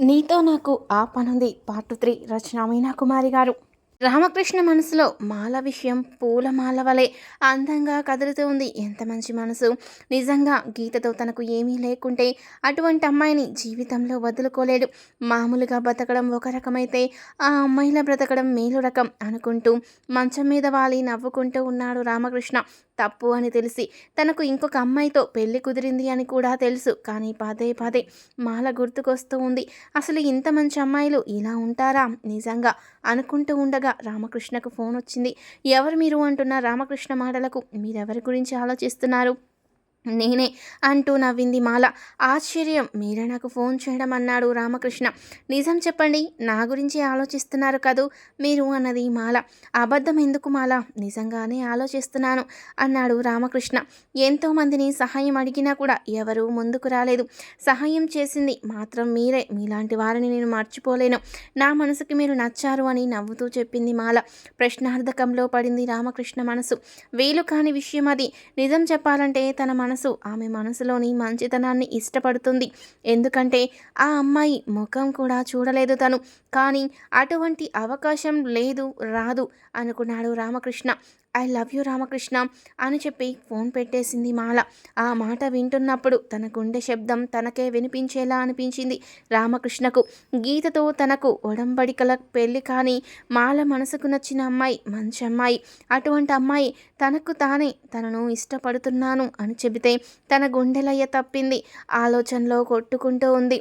నీతో నాకు ఆ పనుంది. పార్ట్ త్రీ రచన మీనా కుమారి గారు. రామకృష్ణ మనసులో మాల విషయం పూలమాల వలె అందంగా కదులుతూ ఉంది. ఎంత మంచి మనసు. నిజంగా గీతతో తనకు ఏమీ లేకుంటే అటువంటి అమ్మాయిని జీవితంలో వదులుకోలేడు. మామూలుగా బ్రతకడం ఒక రకమైతే ఆ అమ్మాయిల బ్రతకడం మేలు రకం అనుకుంటూ మంచం మీద వాలి నవ్వుకుంటూ ఉన్నాడు రామకృష్ణ. తప్పు అని తెలిసి తనకు ఇంకొక అమ్మాయితో పెళ్ళి కుదిరింది అని కూడా తెలుసు. కానీ పదే పదే మాల గుర్తుకొస్తూ ఉంది. అసలు ఇంత మంచి అమ్మాయిలు ఇలా ఉంటారా? నిజంగా అనుకుంటూ ఉండగా రామకృష్ణకు ఫోన్ వచ్చింది. ఎవరు మీరు అంటున్న రామకృష్ణ మాటలకు మీరెవరి గురించి ఆలోచిస్తున్నారు? నేనే అంటూ నవ్వింది మాల. ఆశ్చర్యం మీరే నాకు ఫోన్ చేయడం అన్నాడు రామకృష్ణ. నిజం చెప్పండి నా గురించి ఆలోచిస్తున్నారు కదూ మీరు అన్నది మాల. అబద్ధం ఎందుకు మాల? నిజంగానే ఆలోచిస్తున్నాను అన్నాడు రామకృష్ణ. ఎంతోమందిని సహాయం అడిగినా కూడా ఎవరూ ముందుకు రాలేదు. సహాయం చేసింది మాత్రం మీరే. మీలాంటి వారిని నేను మర్చిపోలేను. నా మనసుకి మీరు నచ్చారు అని నవ్వుతూ చెప్పింది మాల. ప్రశ్నార్థకంలో పడింది రామకృష్ణ మనసు. వీలు కాని విషయం అది. నిజం చెప్పాలంటే తన మనసు ఆమె మనసులోని మంచితనాన్ని ఇష్టపడుతుంది. ఎందుకంటే ఆ అమ్మాయి ముఖం కూడా చూడలేదు తను. కానీ అటువంటి అవకాశం లేదు రాదు అనుకున్నాడు Ramakrishna. I love you Ramakrishna అని చెప్పి ఫోన్ పెట్టేసింది మాల. ఆ మాట వింటున్నప్పుడు తన గుండె శబ్దం తనకే వినిపించేలా అనిపించింది రామకృష్ణకు. గీతతో తనకు ఒడంబడికల పెళ్ళి కానీ మాల మనసుకు నచ్చిన అమ్మాయి మంచి అమ్మాయి. అటువంటి అమ్మాయి తనకు తానే తనను ఇష్టపడుతున్నాను అని చెబితే తన గుండెలయ్య తప్పింది. ఆలోచనలో కొట్టుకుంటూ ఉంది.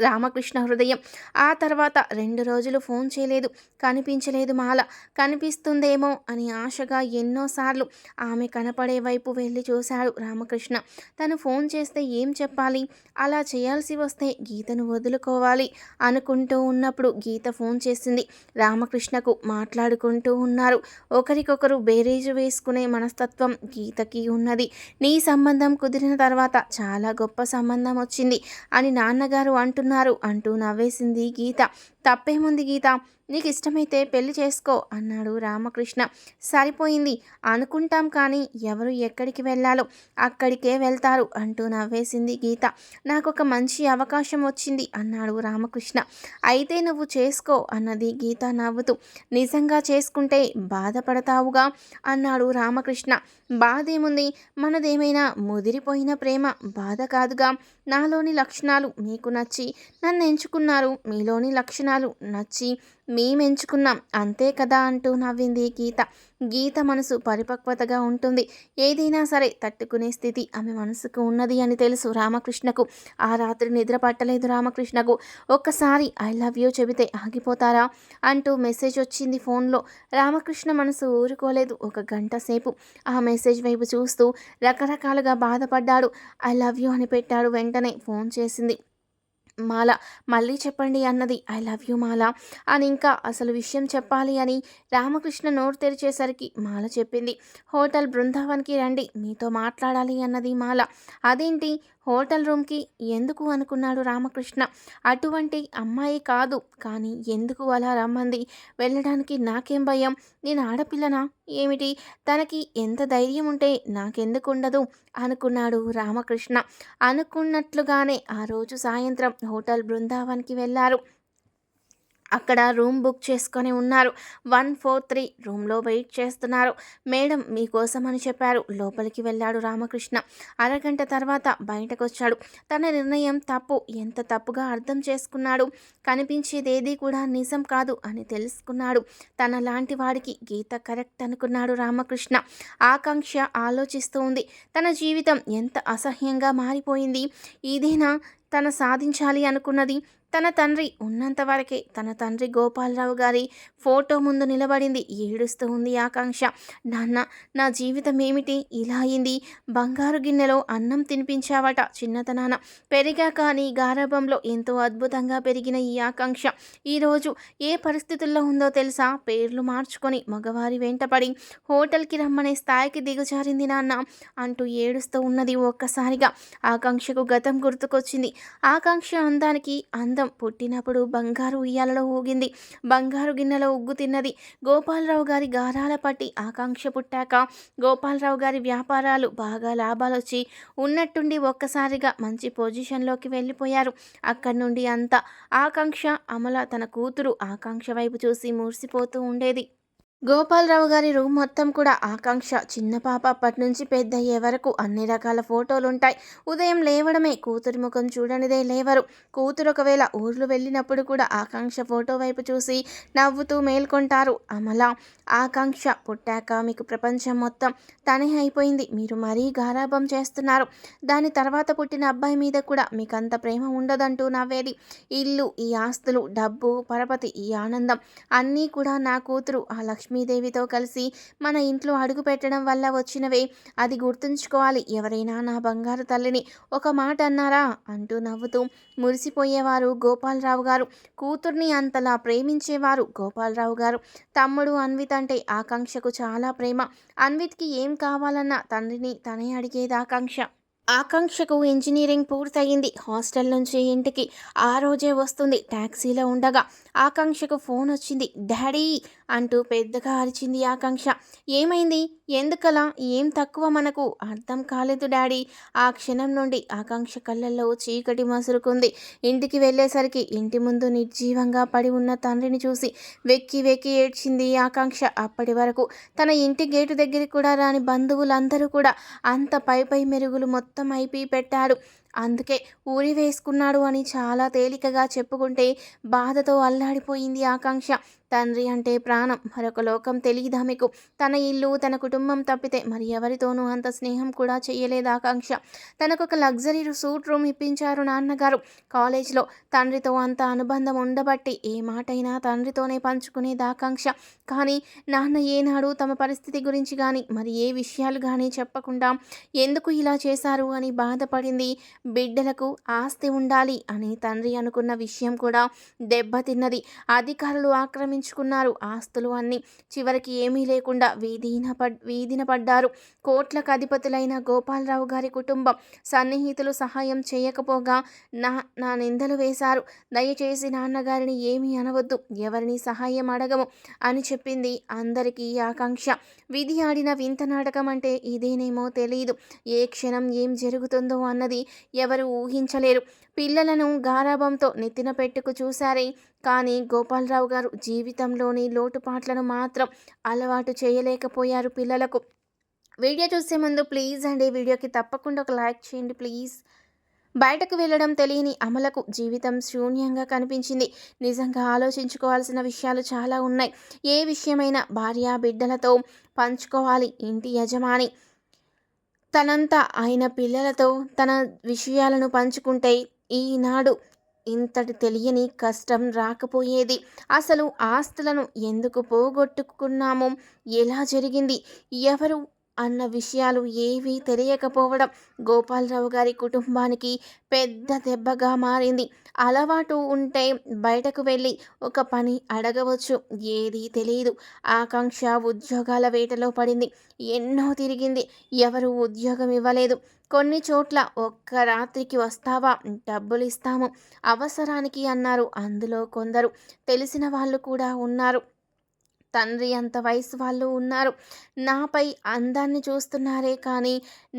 రామకృష్ణ హృదయం. ఆ తర్వాత రెండు రోజులు ఫోన్ చేయలేదు. కనిపించలేదు మాల. కనిపిస్తుందేమో అని ఆశగా ఎన్నోసార్లు ఆమె కనపడే వైపు వెళ్ళి చూశాడు రామకృష్ణ. తను ఫోన్ చేస్తే ఏం చెప్పాలి? అలా చేయాల్సి వస్తే గీతను వదులుకోవాలి అనుకుంటూ ఉన్నప్పుడు గీత ఫోన్ చేసింది. రామకృష్ణకు మాట్లాడుకుంటూ ఉన్నారు. ఒకరికొకరు బేరేజు వేసుకునే మనస్తత్వం గీతకి ఉన్నది. నీ సంబంధం కుదిరిన తర్వాత చాలా గొప్ప సంబంధం వచ్చింది అని నాన్నగారు అంటూ అంటున్నారు అంటూ నవ్వేసింది గీత. తప్పేముంది గీత? నీకు ఇష్టమైతే పెళ్ళి చేసుకో అన్నాడు రామకృష్ణ. సరిపోయింది. అనుకుంటాం కానీ ఎవరు ఎక్కడికి వెళ్ళాలో అక్కడికే వెళ్తారు అంటూ నవ్వేసింది గీత. నాకు ఒక మంచి అవకాశం వచ్చింది అన్నాడు రామకృష్ణ. అయితే నువ్వు చేసుకో అన్నది గీత నవ్వుతూ. నిజంగా చేసుకుంటే బాధపడతావుగా అన్నాడు రామకృష్ణ. బాధేముంది? మనదేమైనా ముదిరిపోయిన ప్రేమ బాధ కాదుగా. నాలోని లక్షణాలు మీకు నచ్చి నన్ను ఎంచుకున్నారు. మీలోని లక్షణాలు నచ్చి మేమెంచుకున్నాం. అంతే కదా అంటూ నవ్వింది గీత. గీత మనసు పరిపక్వతగా ఉంటుంది. ఏదైనా సరే తట్టుకునే స్థితి ఆమె మనసుకు ఉన్నది అని తెలుసు రామకృష్ణకు. ఆ రాత్రి నిద్ర పట్టలేదు రామకృష్ణకు. ఒక్కసారి ఐ లవ్ యూ చెబితే ఆగిపోతారా? అంటూ మెసేజ్ వచ్చింది ఫోన్లో. రామకృష్ణ మనసు ఊరుకోలేదు. ఒక గంట సేపు ఆ మెసేజ్ వైపు చూస్తూ రకరకాలుగా బాధపడ్డాడు. ఐ లవ్ యూ అని పెట్టాడు వెంటనే ఫోన్ చేసింది. మాల మళ్ళీ చెప్పండి అన్నది. ఐ లవ్ యూ మాల అని ఇంకా అసలు విషయం చెప్పాలి అని రామకృష్ణ నోరు తెరిచేసరికి మాల చెప్పింది. హోటల్ బృందావన్కి రండి మీతో మాట్లాడాలి అన్నది మాల. అదేంటి? హోటల్ రూమ్కి ఎందుకు అనుకున్నాడు రామకృష్ణ? అటువంటి అమ్మాయి కాదు. కానీ ఎందుకు అలా రమ్మంది? వెళ్ళడానికి నాకేం భయం? నేను ఆడపిల్లనా? ఏమిటి? తనకి ఎంత ధైర్యం ఉంటే నాకెందుకు ఉండదు? అనుకున్నాడు రామకృష్ణ. అనుకున్నట్లుగానే ఆ రోజు సాయంత్రం హోటల్ బృందావన్కి వెళ్ళారు. అక్కడ రూమ్ బుక్ చేసుకొని ఉన్నారు. వన్ ఫోర్ త్రీ రూమ్లో వెయిట్ చేస్తున్నారు. మేడం మీకోసం అని చెప్పారు. లోపలికి వెళ్ళాడు రామకృష్ణ. అరగంట తర్వాత బయటకు వచ్చాడు తన నిర్ణయం తప్పు. ఎంత తప్పుగా అర్థం చేసుకున్నాడు? కనిపించేదేది కూడా నిజం కాదు అని తెలుసుకున్నాడు. తన లాంటి వాడికి గీత కరెక్ట్ అనుకున్నాడు రామకృష్ణ. ఆకాంక్ష ఆలోచిస్తూ ఉంది. తన జీవితం ఎంత అసహ్యంగా మారిపోయింది? ఇదేనా తన సాధించాలి అనుకున్నది? తన తండ్రి ఉన్నంత వరకే తన తండ్రి గోపాలరావు గారి ఫోటో ముందు నిలబడింది. ఏడుస్తూ ఉంది ఆకాంక్ష. నాన్న నా జీవితం ఏమిటి? ఇలా అయింది. బంగారు గిన్నెలో అన్నం తినిపించావట చిన్నతనాన. పెరిగాక నీ గారాభంలో ఎంతో అద్భుతంగా పెరిగిన ఈ ఆకాంక్ష. ఈరోజు ఏ పరిస్థితుల్లో ఉందో తెలుసా? పేర్లు మార్చుకొని మగవారి వెంటపడి హోటల్కి రమ్మనే స్థాయికి దిగజారింది నాన్న అంటూ ఏడుస్తూ ఉన్నది ఒక్కసారిగా. ఆకాంక్షకు గతం గుర్తుకొచ్చింది. ఆకాంక్ష అందానికి అంద పుట్టినప్పుడు బంగారు ఉయ్యాలలో ఊగింది. బంగారు గిన్నెలో ఉగ్గు తిన్నది. గోపాలరావు గారి గారాల పట్టి ఆకాంక్ష పుట్టాక గోపాలరావు గారి వ్యాపారాలు బాగా లాభాలొచ్చి ఉన్నట్టుండి ఒక్కసారిగా మంచి పొజిషన్లోకి వెళ్ళిపోయారు. అక్కడి నుండి అంతా ఆకాంక్ష అమల తన కూతురు ఆకాంక్ష వైపు చూసి మూర్సిపోతూ ఉండేది. గోపాలరావు గారి రూమ్ మొత్తం కూడా ఆకాంక్ష. చిన్న పాప అప్పటి నుంచి పెద్ద అయ్యే వరకు అన్ని రకాల ఫోటోలు ఉంటాయి ఉదయం లేవడమే కూతురు ముఖం చూడనిదే లేవరు. కూతురు ఒకవేళ ఊర్లు వెళ్ళినప్పుడు కూడా ఆకాంక్ష ఫోటో వైపు చూసి నవ్వుతూ మేల్కొంటారు. అమల ఆకాంక్ష పుట్టాక మీకు ప్రపంచం మొత్తం తనే అయిపోయింది. మీరు మరీ గారాభం చేస్తున్నారు. దాని తర్వాత పుట్టిన అబ్బాయి మీద కూడా మీకు అంత ప్రేమ ఉండదంటూ నవ్వేది. ఇల్లు ఈ ఆస్తులు డబ్బు పరపతి ఈ ఆనందం అన్నీ కూడా నా కూతురు ఆ లక్ష్మి లక్ష్మీదేవితో కలిసి మన ఇంట్లో అడుగు పెట్టడం వల్ల వచ్చినవే. అది గుర్తుంచుకోవాలి. ఎవరైనా నా బంగారు తల్లిని ఒక మాట అన్నారా అంటూ నవ్వుతూ మురిసిపోయేవారు గోపాలరావు గారు. కూతుర్ని అంతలా ప్రేమించేవారు గోపాలరావు గారు. తమ్ముడు అన్విత్ అంటే ఆకాంక్షకు చాలా ప్రేమ. అన్విత్కి ఏం కావాలన్నా తండ్రిని తనే అడిగేది ఆకాంక్ష. ఆకాంక్షకు ఇంజనీరింగ్ పూర్తయింది. హాస్టల్ నుంచి ఇంటికి. ఆ రోజే వస్తుంది. ట్యాక్సీలో ఉండగా ఆకాంక్షకు ఫోన్ వచ్చింది. డాడీ అంటూ పెద్దగా అరిచింది ఆకాంక్ష. ఏమైంది? ఎందుకలా? ఏం తక్కువ మనకు? అర్థం కాలేదు డాడీ. ఆ క్షణం నుండి ఆకాంక్ష కళ్ళల్లో చీకటి మసురుకుంది. ఇంటికి వెళ్ళేసరికి ఇంటి ముందు నిర్జీవంగా పడి ఉన్న తండ్రిని చూసి వెక్కి వెక్కి ఏడ్చింది ఆకాంక్ష. అప్పటి వరకు తన ఇంటి గేటు దగ్గరికి కూడా రాని బంధువులందరూ కూడా అంత పై పై మెరుగులు మొత్తం అయిపోయి పెట్టాడు. అందుకే ఊరి వేసుకున్నాడు అని చాలా తేలికగా చెప్పుకుంటే బాధతో అల్లాడిపోయింది ఆకాంక్ష. తండ్రి అంటే ప్రాణం. మరొక లోకం తెలియదా మీకు? తన ఇల్లు తన కుటుంబం తప్పితే మరి ఎవరితోనూ అంత స్నేహం కూడా చేయలేదు ఆకాంక్ష. తనకు ఒక లగ్జరీ సూట్ రూమ్ ఇప్పించారు నాన్నగారు. కాలేజ్లో తండ్రితో అంత అనుబంధం ఉండబట్టి ఏ మాటైనా తండ్రితోనే పంచుకునేది ఆకాంక్ష. కానీ నాన్న ఏనాడు తమ పరిస్థితి గురించి కానీ మరి ఏ విషయాలు కానీ చెప్పకుండా ఎందుకు ఇలా చేశారు అని బాధపడింది. బిడ్డలకు ఆస్తి ఉండాలి అని తండ్రి అనుకున్న విషయం కూడా దెబ్బతిన్నది. అధికారులు ఆక్రమించుకున్నారు ఆస్తులు అన్నీ చివరికి ఏమీ లేకుండా వీధిన పడ్ వీధిన పడ్డారు. కోట్లకు అధిపతులైన గోపాలరావు గారి కుటుంబం సన్నిహితులు సహాయం చేయకపోగా నా నా నిందలు వేశారు. దయచేసి నాన్నగారిని ఏమీ అనవద్దు. ఎవరిని సహాయం అడగము అని చెప్పింది అందరికీ ఆకాంక్ష. విధి ఆడిన వింత నాటకం అంటే ఇదేనేమో తెలియదు ఏ క్షణం ఏం జరుగుతుందో అన్నది ఎవరు ఊహించలేరు. పిల్లలను గారాభంతో నెత్తిన పెట్టుకు చూశారే కానీ గోపాలరావు గారు జీవితంలోని లోటుపాట్లను మాత్రం అలవాటు చేయలేకపోయారు పిల్లలకు. వీడియో చూసే ముందు ప్లీజ్ అండి వీడియోకి తప్పకుండా ఒక లైక్ చేయండి ప్లీజ్. బయటకు వెళ్ళడం తెలియని అమలకు జీవితం శూన్యంగా కనిపించింది. నిజంగా ఆలోచించుకోవాల్సిన విషయాలు చాలా ఉన్నాయి. ఏ విషయమైనా భార్య బిడ్డలతో పంచుకోవాలి ఇంటి యజమాని. తనంతా ఆయన పిల్లలతో తన విషయాలను పంచుకుంటే ఈనాడు ఇంతటి తెలియని కష్టం రాకపోయేది. అసలు ఆస్తులను ఎందుకు పోగొట్టుకున్నామో? ఎలా జరిగింది? ఎవరు అన్న విషయాలు ఏవీ తెలియకపోవడం గోపాలరావు గారి కుటుంబానికి పెద్ద దెబ్బగా మారింది. అలవాటు ఉంటే బయటకు వెళ్ళి ఒక పని అడగవచ్చు. ఏదీ తెలియదు. ఆకాంక్ష ఉద్యోగాల వేటలో పడింది. ఎన్నో తిరిగింది. ఎవరు ఉద్యోగం ఇవ్వలేదు. కొన్ని చోట్ల ఒక్క రాత్రికి వస్తావా? డబ్బులు ఇస్తాము. అవసరానికి అన్నారు. అందులో కొందరు. తెలిసిన వాళ్ళు కూడా ఉన్నారు. తండ్రి అంత వయసు వాళ్ళు ఉన్నారు. నాపై అందాన్ని చూస్తున్నారే కానీ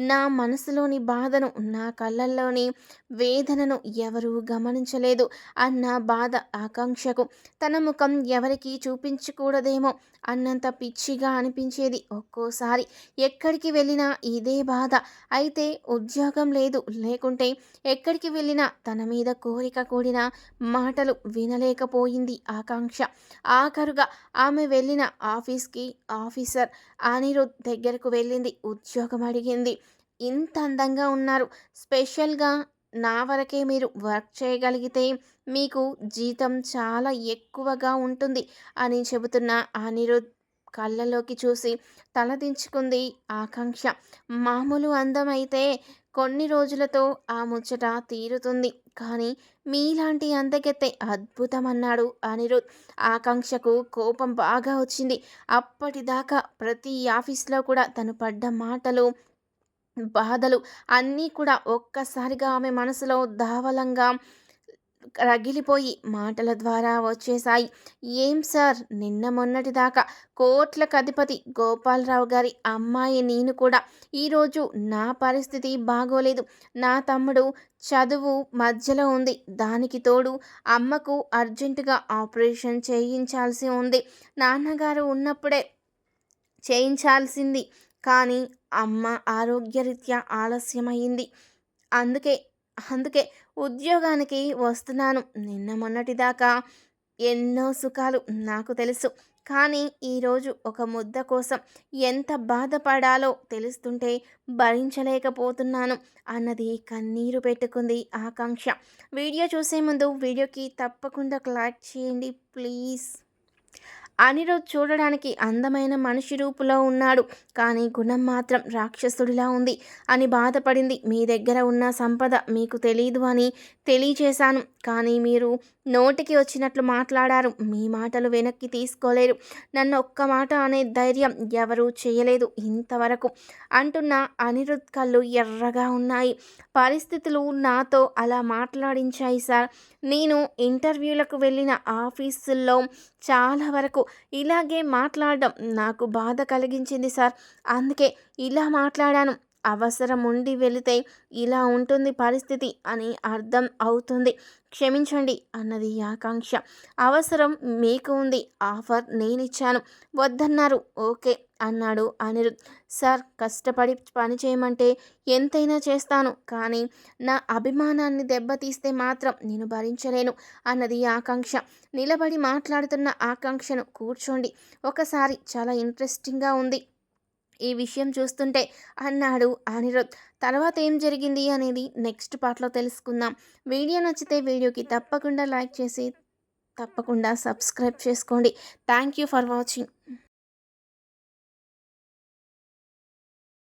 నా మనసులోని బాధను నా కళ్ళల్లోని వేదనను ఎవరూ గమనించలేదు. అన్న బాధ ఆకాంక్షకు తన ముఖం ఎవరికి చూపించకూడదేమో అన్నంత పిచ్చిగా అనిపించేది ఒక్కోసారి. ఎక్కడికి వెళ్ళినా ఇదే బాధ. అయితే ఉద్యోగం లేదు. లేకుంటే ఎక్కడికి వెళ్ళినా తన మీద కోరిక కూడిన మాటలు వినలేకపోయింది ఆకాంక్ష. ఆఖరుగా ఆమె వెళ్ళి వెళ్ళిన ఆఫీస్కి ఆఫీసర్ అనిరుద్ దగ్గరకు వెళ్ళింది. ఉద్యోగం అడిగింది. ఇంత అందంగా ఉన్నారు. స్పెషల్గా నా వరకే మీరు వర్క్ చేయగలిగితే మీకు జీతం చాలా ఎక్కువగా ఉంటుంది అని చెబుతున్న అనిరుద్ కళ్ళలోకి చూసి తలదించుకుంది ఆకాంక్ష. మామూలు అందం అయితే కొన్ని రోజులతో ఆ ముచ్చట తీరుతుంది. కానీ మీలాంటి అందగెత్తే అద్భుతం అన్నాడు అనిరుద్. ఆకాంక్షకు కోపం బాగా వచ్చింది. అప్పటిదాకా ప్రతి ఆఫీస్లో కూడా తను పడ్డ మాటలు బాధలు అన్నీ కూడా ఒక్కసారిగా ఆమె మనసులో దావలంగా రగిలిపోయి మాటల ద్వారా వచ్చేశాయి. ఏం సార్? నిన్న మొన్నటి దాకా కోట్లకు అధిపతి గోపాలరావు గారి అమ్మాయి నేను కూడా. ఈరోజు నా పరిస్థితి బాగోలేదు. నా తమ్ముడు చదువు మధ్యలో ఉంది. దానికి తోడు అమ్మకు అర్జెంటుగా ఆపరేషన్ చేయించాల్సి ఉంది. నాన్నగారు ఉన్నప్పుడే చేయించాల్సింది. కానీ అమ్మ ఆరోగ్యరీత్యా ఆలస్యమైంది. అందుకే అందుకే ఉద్యోగానికి వస్తున్నాను. నిన్న మొన్నటిదాకా ఎన్నో సుఖాలు నాకు తెలుసు. కానీ ఈరోజు ఒక ముద్ద కోసం ఎంత బాధపడాలో తెలుస్తుంటే భరించలేకపోతున్నాను అన్నది కన్నీరు పెట్టుకుంది ఆకాంక్ష. వీడియో చూసే ముందు వీడియోకి తప్పకుండా లైక్ చేయండి ప్లీజ్. అనిరుద్ చూడడానికి అందమైన మనిషి రూపులో ఉన్నాడు. కానీ గుణం మాత్రం రాక్షసుడిలా ఉంది. అని బాధపడింది. మీ దగ్గర ఉన్న సంపద మీకు తెలియదు అని తెలియచేశాను. కానీ మీరు నోటికి వచ్చినట్లు మాట్లాడారు. మీ మాటలు వెనక్కి తీసుకోలేరు. నన్ను ఒక్క మాట అనే ధైర్యం ఎవరూ చేయలేదు ఇంతవరకు అంటున్న అనిరుద్ కళ్ళు ఎర్రగా ఉన్నాయి. పరిస్థితులు నాతో అలా మాట్లాడించాయి సార్. నేను ఇంటర్వ్యూలకు వెళ్ళిన ఆఫీసుల్లో చాలా వరకు ఇలాగే మాట్లాడడం నాకు బాధ కలిగించింది సార్. అందుకే ఇలా మాట్లాడాను. అవసరం ఉండి వెళితే ఇలా ఉంటుంది పరిస్థితి అని అర్థం అవుతుంది. క్షమించండి అన్నది ఆకాంక్ష. అవసరం మీకు ఉంది. ఆఫర్ నేనిచ్చాను. వద్దన్నారు. ఓకే అన్నాడు అనిరుద్. సార్ కష్టపడి పని చేయమంటే ఎంతైనా చేస్తాను. కానీ నా అభిమానాన్ని దెబ్బతీస్తే మాత్రం నేను భరించలేను అన్నది ఆకాంక్ష. నిలబడి మాట్లాడుతున్న ఆకాంక్షను కూర్చోండి. ఒకసారి చాలా ఇంట్రెస్టింగ్గా ఉంది. ఈ విషయం చూస్తుంటే అన్నాడు అనిరుద్. తర్వాత ఏం జరిగింది అనేది నెక్స్ట్ పార్ట్లో తెలుసుకుందాం. వీడియో నచ్చితే వీడియోకి తప్పకుండా లైక్ చేసి తప్పకుండా సబ్స్క్రైబ్ చేసుకోండి. Thank you for watching.